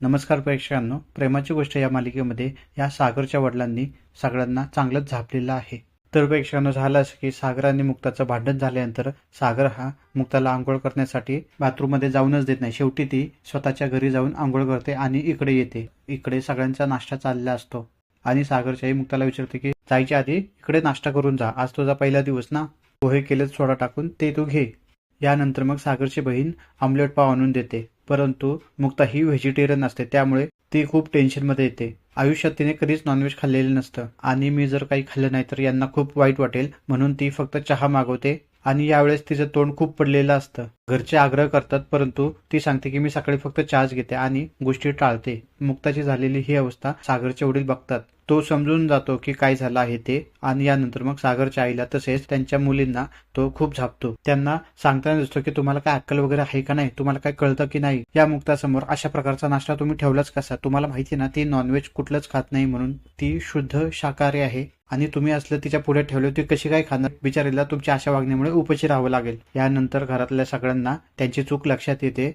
नमस्कार प्रेक्षकांनो प्रेमाची गोष्ट या मालिकेमध्ये या सागरच्या वडिलांनी सगळ्यांना चांगलंच झापलेलं आहे. तर प्रेक्षकांनो झालं असं की सागर आणि मुक्ताचं भांडण झाल्यानंतर सागर हा मुक्ताला आंघोळ करण्यासाठी बाथरूममध्ये जाऊनच देत नाही. शेवटी ती स्वतःच्या घरी जाऊन आंघोळ करते आणि इकडे येते. इकडे सगळ्यांचा नाश्ता चाललेला असतो. आणि सागरच्याही मुक्ताला विचारते की जायच्या आधी इकडे नाश्ता करून जा. आज तुझा पहिला दिवस ना? पोहे केलेच सोडा टाकून ते तू घे. यानंतर मग सागरची बहीण आमलेट पाव आणून देते. परंतु मुक्ता ही व्हेजिटेरियन असते त्यामुळे ती खूप टेन्शनमध्ये येते. आयुष्यात तिने कधीच नॉनव्हेज खाल्लेलं नसतं. आणि मी जर काही खाल्लं नाही तर यांना खूप वाईट वाटेल म्हणून ती फक्त चहा मागवते आणि यावेळेस तिचं तोंड खूप पडलेलं असतं. घरचे आग्रह करतात परंतु ती सांगते की मी सकाळी फक्त चहाच घेते आणि गोष्टी टाळते. मुक्ताची झालेली ही अवस्था सागरचे वडील बघतात. तो समजून जातो की काय झालं आहे ते आणि यानंतर मग सागरच्या आईला तसेच त्यांच्या मुलींना तो खूप झापतो. त्यांना सांगताना दिसतो की तुम्हाला काय अक्कल वगैरे आहे का नाही? तुम्हाला काय कळतं की नाही? या मुक्तासमोर अशा प्रकारचा नाश्ता तुम्ही ठेवलाच कसा? तुम्हाला माहिती ना ती नॉनव्हेज कुठलंच खात नाही म्हणून ती शुद्ध शाकाहारी आहे आणि तुम्ही असलं तिच्या पुढे ठेवलं ती कशी काय खाणार? बिचारीला तुमच्या अशा वागण्यामुळे उपची राहावं लागेल. यानंतर घरातल्या सगळ्यांना त्यांची चूक लक्षात येते.